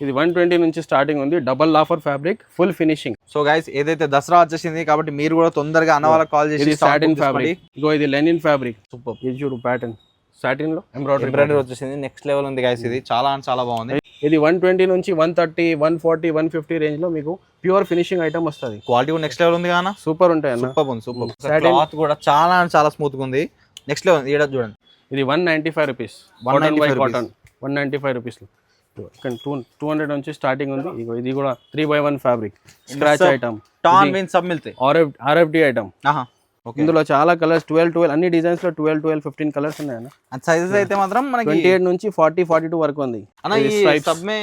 ఇది one twenty నుంచి starting ఉంది. Double laughter fabric full finishing. So guys ఏదైతే దసరా వచ్చేసింది కాబట్టి మీరు కూడా తొందరగా అన్న వాళ్ళకి కాల్ ఇది చేసి సాటిన్ ఫ్యాబ్రిక్ ఇగో ఇది లెనిన్ ఫ్యాబ్రిక్ సూపర్ ఇది చూడు ప్యాటర్న్ సాటిన్లో? ఎంబ్రాయిడరీ ఎంబ్రాయిడరీ వచ్చేసింది. నెక్స్ట్ లెవెల్ ఉంది గైస్ ఇది. చాలా అంటే చాలా బాగుంది. ఇది వన్ ట్వంటీ నుంచి one thirty one forty one fifty రేంజ్లో మీకు ప్యూర్ ఫినిషింగ్ ఐటమ్ వస్తుంది. క్వాలిటీ కూడా నెక్స్ట్ లెవెల్ ఉంది కానా సూపర్ ఉంటాయి అన్న. సూపర్ ఉంది సూపర్ క్లాత్ కూడా చాలా అంటే చాలా స్మూత్గా ఉంది. నెక్స్ట్ లెవెల్ ఈడ చూడండి. ఇది one ninety five rupees. 195 cotton one ninety five rupees ఇక్కడ టూ టూ హండ్రెడ్ నుంచి స్టార్టింగ్ ఉంది. ఇది కూడా three by one fabric scratch item tan మీన్ సబ్ మిల్తే ఆర్ఎఫ్డి ఐటమ్ ఇందులో చాలా కలర్స్ ట్వెల్వ్ ట్వెల్వ్ అన్ని డిజైన్స్లో ట్వెల్వ్ ట్వెల్వ్ ఫిఫ్టీన్ కలర్స్ ఉన్నాయి సైజెస్ అయితే మాత్రం మనకి ట్వంటీ ఎయిట్ నుంచి ఫార్టీ ఫార్టీ టూ వరకు ఉంది. అన్న ఈ सब में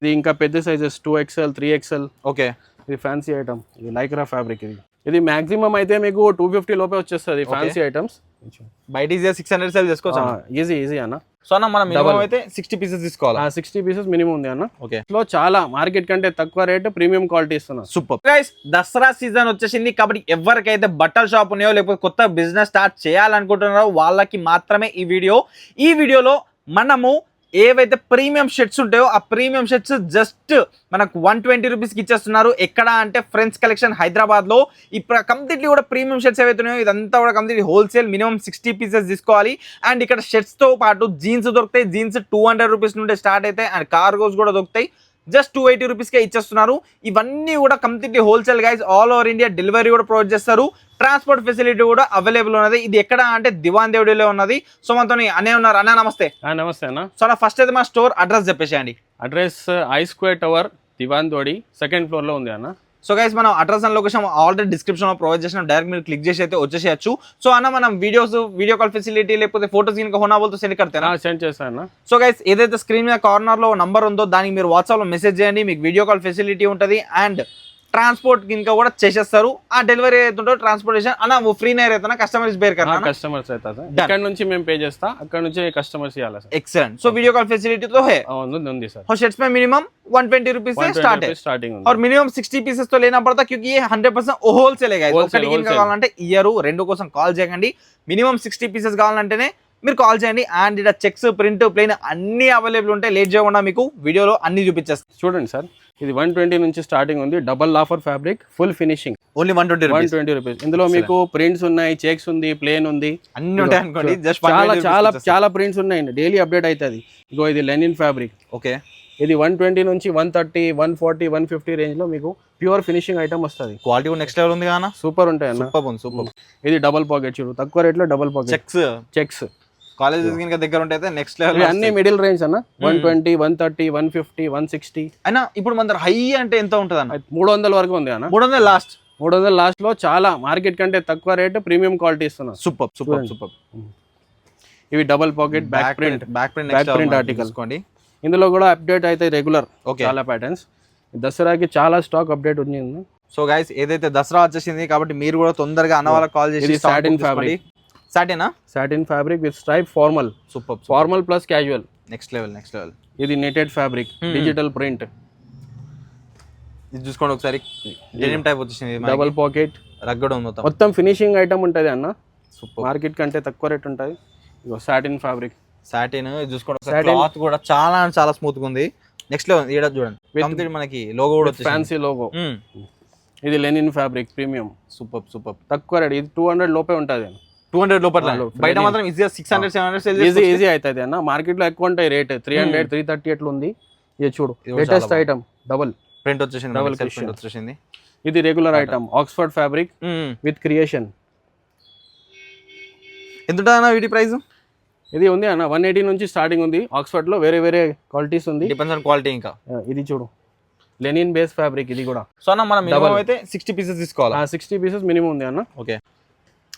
ఇది ఇంకా పెద్ద sizes two XL three XL okay. ఇది ఫ్యాన్సీ ఐటమ్ ఇది లైక్రా ఫ్యాబ్రిక్ ఇది. ఇది మాక్సిమం అయితే మీకు టూ ఫిఫ్టీ లోపే వచ్చేస్తుంది ఫ్యాన్సీ ఐటమ్స్ బయట ఈజీ సిక్స్ హండ్రెడ్ సేల్ చేసుకోవచ్చు ఈజీ ఈజీ అన్న. సో అన్న మనం మినిమం అయితే సిక్స్టీ పీసెస్ తీసుకోవాలా? సిక్స్టీ పీసెస్ మినిమం ఉంది అన్న. ఓకే లో చాలా మార్కెట్ కంటే తక్కువ రేట్ ప్రీమియం క్వాలిటీ ఇస్తున్నా. సూపర్ గైస్ దసరా సీజన్ వచ్చేసింది కాబట్టి ఎవరికైతే బట్టల షాప్ ఉన్నాయో లేకపోతే కొత్త బిజినెస్ స్టార్ట్ చేయాలనుకుంటున్నారో వాళ్ళకి మాత్రమే ఈ వీడియో ఈ వీడియోలో మనము ఏవైతే ప్రీమియం షర్ట్స్ ఉంటాయో ఆ ప్రీమియం షర్ట్స్ జస్ట్ మనకు వన్ ట్వంటీ రూపీస్కి ఇచ్చేస్తున్నారు. ఎక్కడ అంటే ఫ్రెండ్స్ కలెక్షన్ హైదరాబాద్లో. ఇప్పుడు కంప్లీట్లీ కూడా ప్రీమియం షర్ట్స్ ఏవైతే ఉన్నాయో ఇదంతా కూడా complete wholesale minimum sixty pieces తీసుకోవాలి. అండ్ ఇక్కడ షర్ట్స్తో పాటు జీన్స్ దొరుకుతాయి. జీన్స్ టూ హండ్రెడ్ రూపీస్ నుండి స్టార్ట్ అవుతాయి. అండ్ కార్గోస్ కూడా దొరుకుతాయి. జస్ట్ టూ ఎయిటీ రూపీస్కే ఇచ్చేస్తున్నారు. ఇవన్నీ కూడా completely wholesale guys all over India delivery కూడా ప్రొవైడ్ చేస్తారు. ట్రాన్స్పోర్ట్ ఫెసిలిటీ కూడా అవైలబుల్ ఉన్నది. ఇది ఎక్కడ అంటే దివాన్ దేవుడిలో ఉన్నది. సో మనతో అనే ఉన్నారు. అన్న నమస్తే. నమస్తే అన్న. సో ఫస్ట్ అయితే మా స్టోర్ అడ్రస్ చెప్పేసేయండి. Address I square tower Diwan Devdi second ఫ్లోర్లో ఉంది అన్న. సో గైస్ మనం అడ్రస్ అండ్ లొకేషన్ ఆల్రెడీ డిస్క్రిప్షన్లో ప్రొవైడ్ చేసిన. డైరెక్ట్ మీరు క్లిక్ చేసి అయితే వచ్చేసేయచ్చు. సో అన్న మనం వీడియోస్ వీడియో కాల్ ఫెసిలిటీ లేకపోతే ఫోటోస్ కనుక హోనా బోల్తో సెండ్ కడతారా? సెండ్ చేస్తాను అన్న. సో గైస్ ఏదైతే స్క్రీన్ మీద కార్నర్లో నంబర్ ఉందో దానికి మీరు వాట్సాప్లో మెసేజ్ చేయండి. మీకు వీడియో కాల్ ఫెసిలిటీ ఉంటుంది. అండ్ ట్రాన్స్పోర్ట్ ఇంకా కూడా చేసేస్తారు ఆ డెలివరీ అవుతుంటో ట్రాన్స్పోర్టేషన్ అన్న वो फ्री नहीं रहता ना कस्टमर बेर करना ना కస్టమర్స్ అవుతా సార్ ఇక్కడ నుంచి మేము పే చేస్తా అక్కడ నుంచి కస్టమర్స్ ఇవ్వాలి sir excellent so video call facility तो है ఆ, ఉంది ఉంది సార్ और शर्ट्स में मिनिमम 120 रुपीस से स्टार्ट है స్టార్టింగ్ ఉంది और मिनिमम 60 पीसेस तो लेना पड़ता क्योंकि ये 100% హోల్సేల్ గైస్ Wholesale, ఒకటి ఇంకా wholesale. కావాలంటే ఇయర్ రెండు కోసం కాల్ చేయకండి మినిమం సిక్స్టీ పీసెస్ కావాలంటేనే మీరు కాల్ చేయండి. అండ్ ఇక్కడ చెక్స్ ప్రింట్ ప్లేన్ అన్ని అవైలబుల్ ఉంటాయి. లేట్ చేయకుండా మీకు వీడియోలో అన్ని చూపించేస్తాం. చూడండి సార్ ఇది వన్ ట్వంటీ నుంచి స్టార్టింగ్ ఉంది. Double laughter fabric full finishing only one twenty one twenty rupees ఇందులో మీకు ప్రింట్స్ ఉన్నాయి చెక్స్ ఉంది ప్లేన్ ఉంది. అన్ని ఉంటాయి అనుకోండి. జస్ట్ చాలా చాలా చాలా ప్రింట్స్ ఉన్నాయండి. డైలీ అప్డేట్ అవుతుంది ఇగో ఇది లెనిన్ ఫ్యాబ్రిక్ ఓకే ఇది వన్ ట్వంటీ నుంచి one thirty one forty one fifty రేంజ్లో మీకు ప్యూర్ ఫినిషింగ్ ఐటమ్ వస్తుంది. క్వాలిటీ నెక్స్ట్ లెవెల్ ఉంది కానా సూపర్ ఉంటాయి అన్న. సూపర్ సూపర్ ఇది డబల్ పాకెట్ చూడు. తక్కువ రేట్లో double pocket checks checks colleges కనుక దగ్గర ఉంటే నెక్స్ట్ లెవెల్ అన్ని మిడిల్ రేంజ్ అన్న. One twenty one thirty one fifty one sixty అయినా ఇప్పుడు మన హై అంటే ఎంత ఉంటుంది అన్న మూడు వందల వరకు ఉంది అన్న. మూడు వందల లాస్ట్ మూడు వందల లాస్ట్లో చాలా మార్కెట్ కంటే తక్కువ రేట్ ప్రీమియం క్వాలిటీ ఇస్తున్నా సూపర్ సూపర్. సూపర్ ఇవి double pocket back print back print print print article. తీసుకోండి. ఇందులో కూడా అప్డేట్ అయితే రెగ్యులర్ ఓకే చాలా ప్యాటర్న్స్ దసరాకి చాలా స్టాక్ అప్డేట్ ఉంది. సో గైస్ ఏదైతే దసరా వచ్చేసింది కాబట్టి మీరు కూడా తొందరగా అన్న వాళ్ళకి కాల్ చేసి satin fabric. సాటినా satin fabric with stripe formal super formal plus casual next level next level ఇది నెటెడ్ ఫ్యాబ్రిక్ డిజిటల్ ప్రింట్ ఇది చూసుకోండి ఒకసారి. డెనిమ్ టైప్ వచ్చేసింది డబల్ పాకెట్ రగ్గడం ఉంది మొత్తం. మొత్తం ఫినిషింగ్ ఐటమ్ ఉంటుంది అన్న. సూపర్ మార్కెట్ కంటే తక్కువ రేట్ ఉంటుంది. ఇగో సాటిన్ ఫ్యాబ్రిక్ సాటిన్ ఇది చూసుకోండి. క్లాత్ కూడా చాలా అంటే చాలా స్మూత్గా ఉంది. నెక్స్ట్ లెవెల్ ఈడ చూడండి. కంప్లీట్ మనకి లోగో కూడా ఫ్యాన్సీ లోగో ఇది linen fabric premium super super తక్కువ రేట్ ఇది టూ హండ్రెడ్ లోపే ఉంటుంది. టూ హండ్రెడ్ లోపల. బయట మాత్రం ఈజీగా six hundred seven hundred easy easy అవుతుంది అన్న. మార్కెట్లో ఎక్కువ ఉంటాయి rate. Three hundred three thirty ఎట్లా ఉంది ఇది చూడు లేటెస్ట్ ఐటమ్ డబుల్ ప్రింట్ వచ్చేసింది cushion. ప్రింట్ వచ్చేసింది. ఇది regular item Oxford fabric with creation ఎంత ఉంటుంది వీటి ప్రైస్ ఇది ఉంది అన్న వన్ ఎయిటీ నుంచి స్టార్టింగ్ ఉంది. ఆక్స్ఫర్డ్లో వేరే వేరే క్వాలిటీస్ ఉంది. డిపెండ్స్ ఆన్ క్వాలిటీ ఇంకా. ఇది చూడు లెనిన్ బేస్ ఫ్యాబ్రిక్ ఇది కూడా. సో అన్న మనం. అయితే సిక్స్టీ పీసెస్ తీసుకోవాలా? సిక్స్టీ పీసెస్ మినిమం ఉంది అన్న. ఓకే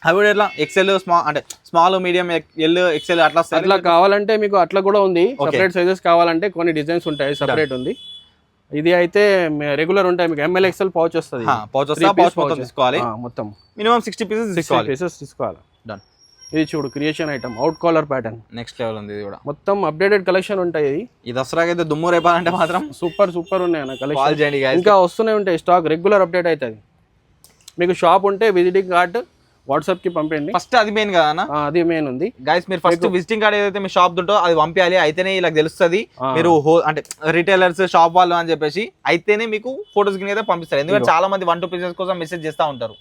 అవి కూడా ఎట్లా? ఎక్సెల్ స్మాల్ అంటే స్మాల్ మీడియం ఎల్ ఎక్సెల్ అట్లా అట్లా కావాలంటే మీకు అట్లా కూడా ఉంది. సపరేట్ సైజెస్ కావాలంటే కొన్ని డిజైన్స్ ఉంటాయి. సపరేట్ ఉంది. ఇది అయితే రెగ్యులర్ ఉంటాయి మీకు. ఎంఎల్ ఎక్సెల్ పౌచ్ వస్తుంది. పౌచ్ పౌచ్ మొత్తం. తీసుకోవాలి. మొత్తం. మినిమం సిక్స్టీ పీసెస్ సిక్స్టీ తీసుకోవాలి. పీసెస్ తీసుకోవాలి. Done. ఇది చూడు creation item out collar pattern next level ఉంది ఇది కూడా. మొత్తం అప్డేటెడ్ కలెక్షన్ ఉంటాయి ఇది. ఈ దసరాకి అయితే దుమ్ము రేపాలంటే మాత్రం సూపర్ సూపర్ ఉన్నాయి అన్న కాల్ కలెక్షన్. ఇంకా వస్తూనే ఉంటాయి. స్టాక్ రెగ్యులర్ అప్డేట్ అవుతుంది. మీకు షాప్ ఉంటే విజిటింగ్ కార్డ్ వాట్సాప్కి పంపండి ఫస్ట్ అది మెయిన్ కదా అది మెయిన్ ఉంది. గైస్ మీరు ఫస్ట్ విజిటింగ్ కార్డ్ ఏదైతే మీ షాప్ ఉంటో అది పంపించాలి అయితేనే ఇలా తెలుస్తుంది. మీరు అంటే రిటైలర్స్ షాప్ వాళ్ళు అని చెప్పేసి అయితేనే మీకు ఫోటోస్ కింద అయితే పంపిస్తారు. ఎందుకంటే చాలా మంది వన్ టూ పీసెస్ కోసం మెసేజ్ చేస్తూ ఉంటారు.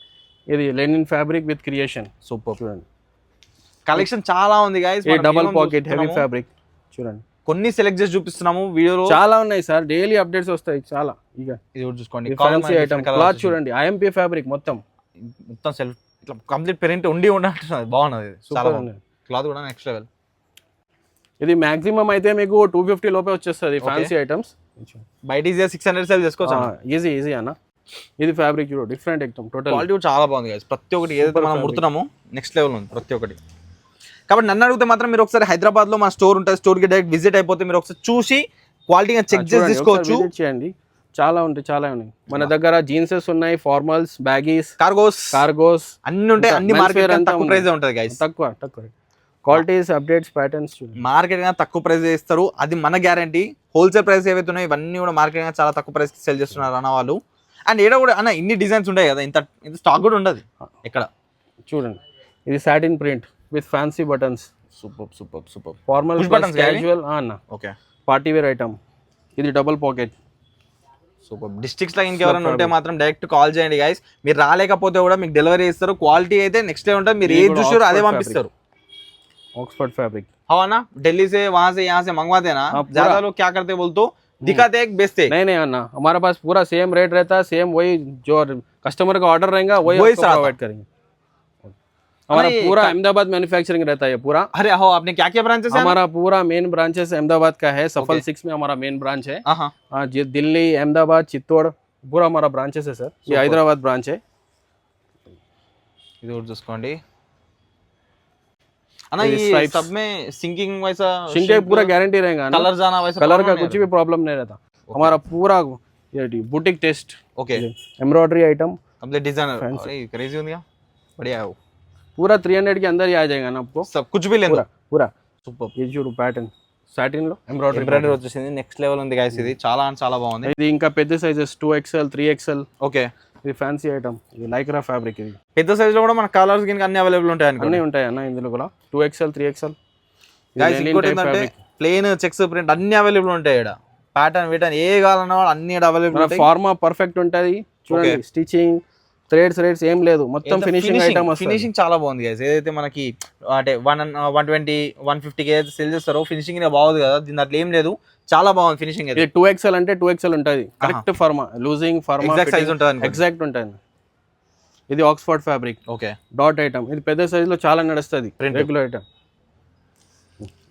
ఇది linen fabric with creation super చూడండి. కలెక్షన్ చాలా ఉంది guys double pocket heavy fabric చూడండి. కొన్ని సెలెక్ట్ చేసి చూపిస్తున్నాము. వీడియోలో చాలా ఉన్నాయి సార్ డైలీ అప్డేట్స్ వస్తాయి చాలా. ఇక ఇది కూడా చూసుకోండి. ఫ్యాన్సీ ఐటమ్ క్లాత్ చూడండి. ఐఎంపీ ఫ్యాబ్రిక్ మొత్తం. మొత్తం సెల్ఫ్ ఇట్లా కంప్లీట్ ప్రింట్ ఉండి ఉన్నట్టు బాగున్నది. చాలా బాగుంది. క్లాత్ కూడా నెక్స్ట్ లెవెల్ ఇది మాక్సిమం అయితే మీకు టూ ఫిఫ్టీ లోపే వచ్చేస్తుంది ఫ్యాన్సీ ఐటమ్స్ బయట ఈజీ సిక్స్ హండ్రెడ్ సెల్ చేసుకోవచ్చు ఈజీ ఈజీ అన్న. ఇది ఫ్యాబ్రిక్ చూడు డిఫరెంట్ ఎక్టమ్ టోటల్ క్వాలిటీ కూడా చాలా బాగుంది guys. ప్రతి ఒక్కటి ఏదైతే మనం. ముడుతున్నామో నెక్స్ట్ లెవెల్ ఉంది ప్రతి ఒక్కటి. కాబట్టి నన్ను అడిగితే మాత్రం మీరు ఒకసారి హైదరాబాద్లో మన స్టోర్ ఉంటుంది స్టోర్కి డైరెక్ట్ విజిట్ అయిపోతే మీరు ఒకసారి చూసి క్వాలిటీగా చెక్ చేసి తీసుకోవచ్చు. చేయండి. చాలా ఉంటాయి చాలా ఉన్నాయి. మన దగ్గర జీన్సెస్ ఉన్నాయి ఫార్మల్స్ బ్యాగీస్ కార్గోస్. కార్గోస్ అన్ని ఉంటాయి అన్ని మార్కెట్ అంతా తక్కువ. ప్రైస్ ఉంటుంది గైస్ తక్కువ తక్కువ. క్వాలిటీస్ అప్డేట్స్ ప్యాటర్న్స్ మార్కెట్ తక్కువ ప్రైస్ ఇస్తారు. అది మన గ్యారంటీ హోల్సేల్ ప్రైస్ ఏవైతే ఉన్నాయో ఇవన్నీ కూడా మార్కెట్ చాలా తక్కువ ప్రైస్ సెల్ చేస్తున్నారు అన్న వాళ్ళు. అండ్ ఏడో కూడా అన్న ఇన్ని డిజైన్స్ ఉంటాయి కదా ఇంత ఇంత స్టాక్ కూడా ఉండదు ఇక్కడ చూడండి. ఇది satin print with fancy buttons super super super formal ఇవి? క్యాజువల్ అన్న. ఓకే పార్టీ వేర్ ఐటమ్ ఇది డబుల్ పాకెట్ సూపర్ డిస్ట్రిక్ట్స్ లో ఇంకెవరైనా ఉంటే మాత్రం డైరెక్ట్ కాల్ చేయండి గైస్ మీరు రాలేకపోతే కూడా మీకు డెలివరీ ఇస్తారు క్వాలిటీ అయితే నెక్స్ట్ డే ఉంటుంది మీరు ఇది ఏది కూడా చూసారో అదే Oxford పంపిస్తారు ऑक्सफोर्ड फैब्रिक అవునా ఢిల్లీ से वहां से यहाँ से मंगवाते हैं ना हाँ, पूरा। ज्यादा लोग क्या करते बोल तो दिखाते एक बेचते नहीं नहीं अन्ना हमारे पास पूरा सेम रेट रहता है सेम वही जो कस्टमर का ऑर्डर रहेगा वही वही आपको सारा प्रोवाइड करेंगे हमारा अरे, पूरा का- अहमदाबाद मैन्युफैक्चरिंग रहता है ये पूरा अरे हो आपने क्या क्या ब्रांचेस है हमारा पूरा मेन ब्रांचेस अहमदाबाद का है सफल Okay. सिक्स में हमारा मेन ब्रांच है हाँ हाँ जी दिल्ली अहमदाबाद चित्तौड़ पूरा हमारा ब्रांचेस है सर ये Super. हैदराबाद ब्रांच है ఇది కూడా చూసుకోండి అన్న ఇది ఈ stripes. सब में सिंकिंग वैसा शिंक पूरा गारंटी रहेगा ना कलर जाना वैसा कलर का problem कुछ भी प्रॉब्लम नहीं रहता हमारा पूरा boutique test okay embroidery item complete designer अरे क्रेजी ఉంది बढ़िया है वो पूरा थ्री हंड्रेड के अंदर ही आ जाएगा ना आपको सब कुछ भी लेंगे पूरा पूरा సూపర్ ఇది చూడు ప్యాటర్న్ సాటిన్ లో ఎంబ్రాయిడరీ ఎంబ్రాయిడరీ వచ్చేసింది నెక్స్ట్ లెవెల్ ఉంది గైస్ ఇది చాలా అంటే చాలా బాగుంది ఇది ఇంకా పెద్ద sizes two XL three XL okay ఇది ఫ్యాన్సీ ఐటమ్ ఇది లైక్రా ఫ్యాబ్రిక్ ఇది పెద్ద సైజ్ లో కూడా మన కలర్స్ కింద అన్ని అవైలబుల్ ఉంటాయి అన్నీ అనుకోండి ఉంటాయి అన్న ఇందులో కూడా two XL three XL guys ఇంకోటి ఏంటంటే ప్లేన్ చెక్స్ ప్రింట్ అన్ని అవైలబుల్ ఉంటాయి ఇక్కడ ప్యాటర్న్ వీటర్న్ ఏ కావాలన్నా కూడా అన్ని అవైలబుల్ ఉంటాయి ఫార్మా పర్ఫెక్ట్ ఉంటది చూడండి స్టిచింగ్ థ్రెడ్స్ రేట్స్ ఏం లేదు. మొత్తం ఫినిషింగ్ ఐటమ్ ఫినిషింగ్ చాలా బాగుంది గైస్ ఏదైతే మనకి అంటే వన్ వన్ ట్వంటీ వన్ ఫిఫ్టీకి ఏదైతే సెల్ చేస్తారో ఫినిషింగ్ బాగుంది కదా. దీని అట్లా ఏం లేదు. చాలా బాగుంది ఫినిషింగ్ ఇది టూ ఎక్స్ఎల్ అంటే టూ ఎక్స్ఎల్ ఉంటుంది. కరెక్ట్ ఫార్మా లూజింగ్ ఫార్మా ఎగ్జాక్ట్ సైజ్ ఉంటుంది ఎగ్జాక్ట్ ఉంటుంది. ఇది Oxford fabric okay dot item ఇది పెద్ద సైజ్లో చాలా నడుస్తుంది. రెగ్యులర్ ఐటమ్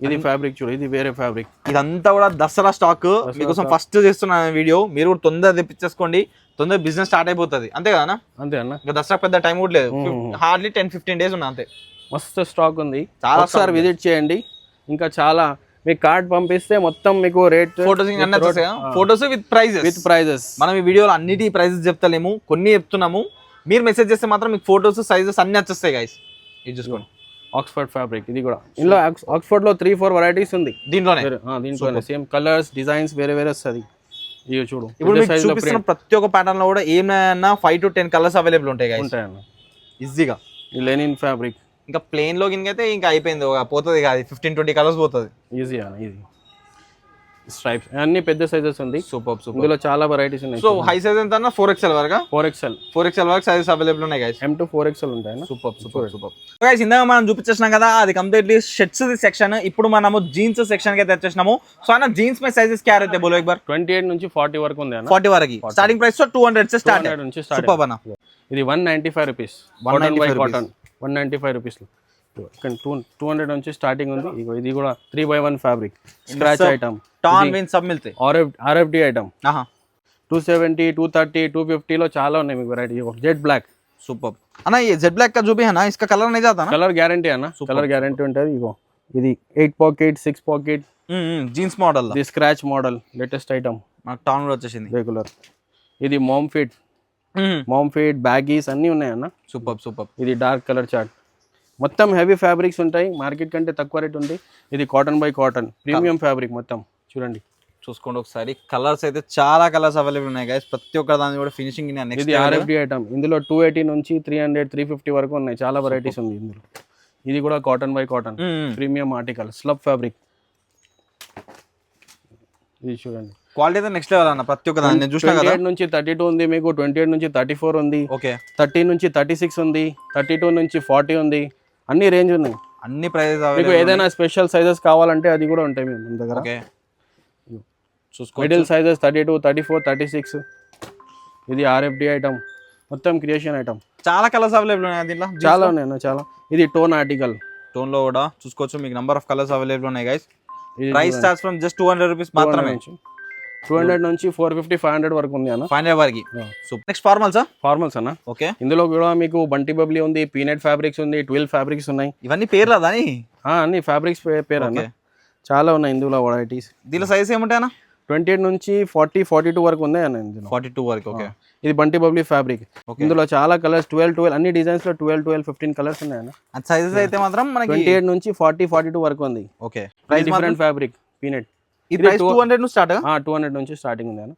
ఇది ఫ్యాబ్రిక్ చూడు. ఇది వేరే ఫ్యాబ్రిక్ ఇదంతా కూడా దసరా స్టాక్ మీకోసం ఫస్ట్ చేస్తున్న వీడియో. మీరు కూడా తొందర తెప్పించేసుకోండి. తొందర బిజినెస్ స్టార్ట్ అయిపోతుంది. అంతే కదా అంతే అన్న. ఇంకా దసరా పెద్ద టైం కూడా లేదు. హార్డ్లీ టెన్ ఫిఫ్టీన్ డేస్ ఉన్నా అంతే. మస్తు స్టాక్ ఉంది. చాలా stock విజిట్ చేయండి. ఇంకా చాలా మీకు కార్డ్ పంపిస్తే మొత్తం మీకు rate photos photos with prices with prices మనం ఈ వీడియోలో అన్నిటి ప్రైజెస్ చెప్తలేము. కొన్ని చెప్తున్నాము. మీరు మెసేజ్ చేస్తే మాత్రం మీకు ఫోటోస్ సైజెస్ అన్ని వచ్చేస్తాయి గైస్ ఇది చూసుకోండి. ఆక్స్ఫర్డ్ ఫ్యాబ్రిక్ ఇది కూడా. ఇందులో ఆక్స్ఫర్డ్లో త్రీ ఫోర్ వెరైటీస్ ఉంది. దీంట్లోనే. దీంట్లోనే. సేమ్ కలర్స్ డిజైన్స్ వేరే వేరే వస్తుంది. ఇవి చూడు ఇప్పుడు చూపిస్తున్న ప్రతి ఒక్క ప్యాటర్న్లో కూడా ఏమైనా five to ten colours available ఉంటాయి గైస్ ఉంటాయి అన్న ఈజీగా లెనిన్ ఫ్యాబ్రిక్ ఇంకా ప్లేన్లో అయితే ఇంకా అయిపోయింది పోతుంది కాదు ఫిఫ్టీన్ ట్వంటీ కలర్స్ పోతుంది. ఈజీ అన్న ఈజీ స్ట్రైప్స్ అన్ని పెద్ద సైజెస్ ఉంది. Super super. ఇందులో చాలా వెరైటీస్ ఉన్నాయి. సో హై సైజ్ ఎంత ఫోర్ ఎక్స్ఎల్ వరకు? ఫోర్ ఎక్స్ఎల్ ఫోర్ ఎక్స్ఎల్ వరకు సైజెస్ అవైలబుల్ ఉన్నాయి guys M to four XL ఉంటాయి సూపర్ సూపర్ సూపర్. గైస్ ఇందాక మనం చూపించేసినాం కదా అది కంప్లీట్లీ షర్ట్స్ సెక్షన్ ఇప్పుడు మనము జీన్స్ సెక్షన్కి తెచ్చేసినాము సో అన్న జీన్స్ మీద సైజెస్ క్యారీ అయితే బోలో ఎక్బర్ ట్వంటీ ఎయిట్ నుంచి ఫార్టీ వరకు ఉంది ఫార్టీ వరకు. Starting price two hundred start నుంచి సూపర్ అన్న. ఇది one ninety five rupees one ninety five cotton one ninety five rupees two hundred నుంచి స్టార్టింగ్ ఉంది. ఇగో ఇది కూడా three by one fabric scratch item tan మీన్ సబ్ మిల్తే RF RFD item two seventy two thirty two ఫిఫ్టీలో చాలా ఉన్నాయి మీకు వెరైటీ జెడ్ బ్లాక్ సూపర్ అన్న ఈ జెడ్ బ్లాక్ కా చూపి ఇసుక కలర్ అనేది అదా కలర్ గ్యారంటీ అన్న. కలర్ గ్యారంటీ ఉంటుంది. ఇగో ఇది eight pocket six pocket jeans model ఇది స్క్రాచ్ మోడల్ లేటెస్ట్ ఐటమ్ నాకు టాన్ వచ్చేసింది. రెగ్యులర్ ఇది mom fit mom fit baggies అన్నీ ఉన్నాయి అన్న సూపర్ సూపర్ ఇది డార్క్ కలర్ చార్ట్ మొత్తం హెవీ ఫ్యాబ్రిక్స్ ఉంటాయి. మార్కెట్ కంటే తక్కువ రేట్ ఉంది. ఇది cotton by cotton premium fabric మొత్తం. చూడండి. చూసుకోండి ఒకసారి. కలర్స్ అయితే చాలా కలర్స్ అవైలబుల్ ఉన్నాయి గైస్ ప్రతి ఒక్క దాని కూడా ఫినిషింగ్ ఇది ఆర్ఎఫ్డి ఐటమ్ ఇందులో టూ ఎయిటీ నుంచి త్రీ హండ్రెడ్ త్రీ ఫిఫ్టీ వరకు ఉన్నాయి. చాలా వెరైటీస్ ఉంది ఇందులో. ఇది కూడా cotton by cotton premium article slub fabric ఇది చూడండి. క్వాలిటీ అయితే నెక్స్ట్ లెవెల్ అన్న ప్రతి ఒక్క దాన్ని. నేను చూసినా కదా. నుంచి థర్టీ టూ ఉంది మీకు. ట్వంటీ ఎయిట్ నుంచి థర్టీ ఫోర్ ఉంది. ఓకే థర్టీ నుంచి థర్టీ సిక్స్ ఉంది. థర్టీ టూ నుంచి ఫార్టీ ఉంది. అన్ని రేంజ్ ఉన్నాయి. అన్ని ప్రైజెస్ మీకు ఏదైనా స్పెషల్ సైజెస్ కావాలంటే అది కూడా ఉంటాయి మీ మన దగ్గర. ఓకే చూసుకో middle sizes thirty two thirty four thirty six ఇది ఆర్ఎఫ్డి ఐటమ్ మొత్తం క్రియేషన్ ఐటమ్ చాలా కలర్స్ అవైలబుల్ ఉన్నాయి దీంట్లో? చాలా ఉన్నాయి చాలా. ఇది టోన్ ఆర్టికల్ టోన్లో కూడా చూసుకోవచ్చు. మీకు నంబర్ ఆఫ్ కలర్స్ అవైలబుల్ ఉన్నాయి గైస్ ఇది price starts from just two hundred rupees మాత్రమే. టూ హండ్రెడ్ నుంచి ఫోర్ ఫిఫ్టీ ఫైవ్ హండ్రెడ్ వరకు ఉంది అన్న. ఫైవ్ హండ్రెడ్ వరకు. సో నెక్స్ట్ ఫార్మల్స్ ఫార్మల్స్ అన్న. ఓకే ఇందులో కూడా మీకు బంటి బబ్లీ ఉంది పీనట్ ఫ్యాబ్రిక్స్ ఉంది ట్వెల్వ్ ఫ్యాబ్రిక్స్ ఉన్నాయి. ఇవన్నీ పేర్లా దాని? ఆ, అన్ని ఫ్యాబ్రిక్స్ పేరు అన్న. చాలా ఉన్నాయి ఇందులో వెరైటీస్ దీనిలో సైజ్ అన్న? ట్వంటీ ఎయిట్ నుంచి ఫార్టీ ఫార్టీ టూ వరకు ఉన్నాయి అన్న ఇందులో. ఫార్టీ టూ వరకు ఓకే ఇది బంటి బబ్లీ ఫ్యాబ్రిక్. ఇందులో చాలా కలర్స్ ట్వెల్వ్ ట్వెల్వ్ అన్ని డిజైన్స్లో ట్వెల్వ్ ట్వెల్వ్ ఫిఫ్టీన్ కలర్స్ ఉన్నాయి సైజెస్ అయితే మాత్రం మనకి ట్వంటీ ఎయిట్ నుంచి ఫార్టీ ఫార్టీ టూ వరకు ఉంది. Okay price different fabric peanut two hundred నుంచి స్టార్ట్ టూ హండ్రెడ్ నుంచి స్టార్టింగ్ ఉంది అన్న.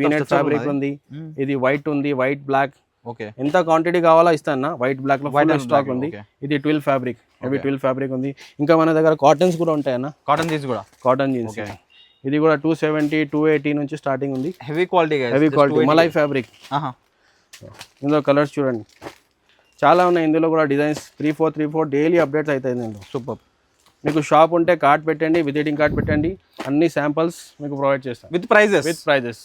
పీనట్ ఫ్యాబ్రిక్ ఉంది Mm. ఇది వైట్ ఉంది వైట్ బ్లాక్ ఓకే ఎంత క్వాంటిటీ కావాలో ఇస్తాను వైట్ బ్లాక్లో వైట్ స్టాక్ ఉంది. ఇది twelve fabric heavy twelve fabric ఉంది. ఇంకా మన దగ్గర కాటన్స్ కూడా ఉంటాయన్న కాటన్ జీన్స్ కూడా? కాటన్ జీన్స్ ఇది కూడా టూ సెవెంటీ టూ ఎయిటీ నుంచి స్టార్టింగ్ ఉంది. హెవీ క్వాలిటీ హెవీ క్వాలిటీ మలై ఫ్యాబ్రిక్ ఇందులో కలర్స్ చూడండి. చాలా ఉన్నాయి. ఇందులో కూడా designs three four three four daily updates అవుతాయి ఇందులో. సూపర్ మీకు షాప్ ఉంటే కార్డ్ పెట్టండి విజిటింగ్ కార్డ్ పెట్టండి అన్ని శాంపల్స్ మీకు ప్రొవైడ్ చేస్తాం. With prices with prices